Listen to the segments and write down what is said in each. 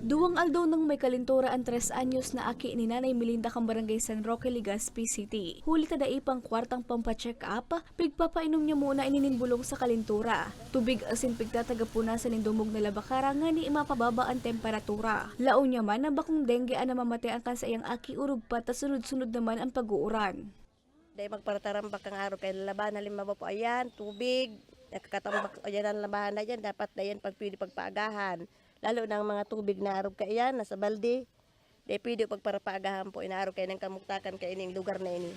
Duwang aldaw ng may kalintura ang tres anyos na aki ni Nanay Melinda kang barangay San Roque, Legazpi City. Huli tada ipang kwartang pampacheck up, pigpapainom niya muna inininbulong sa kalintura. Tubig asin pigtatagapunasan ng dumog na labakara nga ni imapababa ang temperatura. Laon niya man na bakong dengue ang namamatay ang kansayang aki urug pa ta sunod-sunod naman ang pag-uuran. Dahil magparatarambak ang araw kay laban halimbawa po ayan, tubig, nakakatambak ayan ang labahan na yan, dapat na yan pagpaagahan. Lalo ng mga tubig na araw ka yan, nasa balde. Pwede pagparapaagahan po inaaraw kayo ng kamuktakan kayo ng lugar na ini.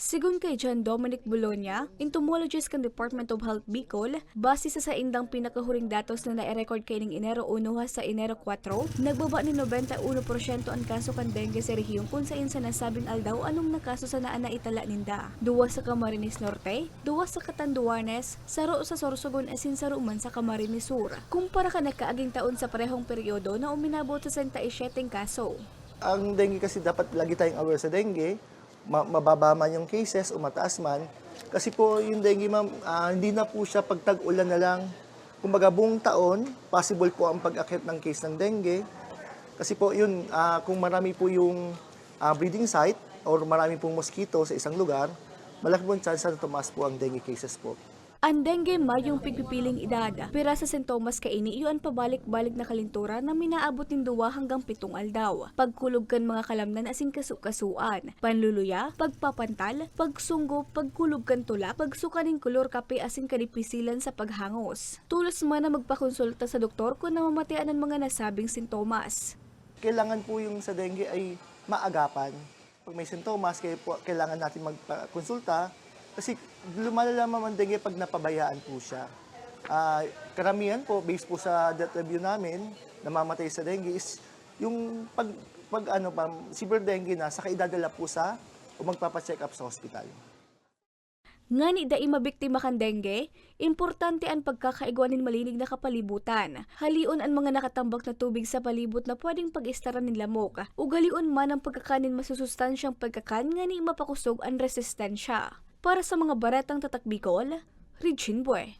Sigun kay John Dominic Bologna, entomologist kan Department of Health Bicol, base sa sa indang pinakahuring datos na na-record kay ning Enero 1 sa Enero 4, nagbaba ni 91% ang kaso kan dengue sa rehiyon kung sa insa nasabing aldaw anong nakaso sa naa na itala ninda. Duwa sa Camarines Norte, duwa sa Catanduanes, saro sa Sorsogon asin saro man sa Camarines Sur. Kumpara ka nagkaaging taon sa parehong peryodo na uminabot sa 67 kaso. Ang dengue kasi dapat lagi tayong aware sa dengue. Ma- mababa man yung cases o mataas man. Kasi po yung dengue ma'am, ah, hindi na po siya pag tag-ulan na lang. Kumbaga buong taon, possible po ang pag-akit ng case ng dengue. Kasi po yun, ah, kung marami po yung ah, breeding site or marami pong mosquito sa isang lugar, malaki po ang chance na tumaas po ang dengue cases po. Ang dengue mayong pigpipiling edad, pira sa sintomas kaini iyon pabalik-balik na kalintura na minaabot ng duwa hanggang pitong aldaw. Pagkulog kan mga kalamnan asin kasukasuan, panluluya, pagpapantal, pagsunggo, pagkulog kan tula, pagsuka ng kulor kape asin kadipisilan sa paghangos. Tulos man na magpakonsulta sa doktor kung namamatian ang mga nasabing sintomas. kailangan po yung sa dengue ay maagapan. Pag may sintomas, kailangan natin magkonsulta kasi lumalala ang dengue pag napabayaan po siya. Ah, karamihan po, based po sa death review namin, namamatay sa dengue is yung pag, pag ano pa, severe dengue na, saka idadala po sa o magpapacheck up sa hospital. Nga ni dai mabiktima kan dengue, importante ang pagkakaigwanin malinig na kapalibutan. Halion ang mga nakatambak na tubig sa palibot na pwedeng pag-istaran ng lamok. Ugalion man ang pagkakanin masusustansyang pagkakan nga ni mapakusog ang resistensya. Para sa mga baretang tatakbikol, Regine Bue.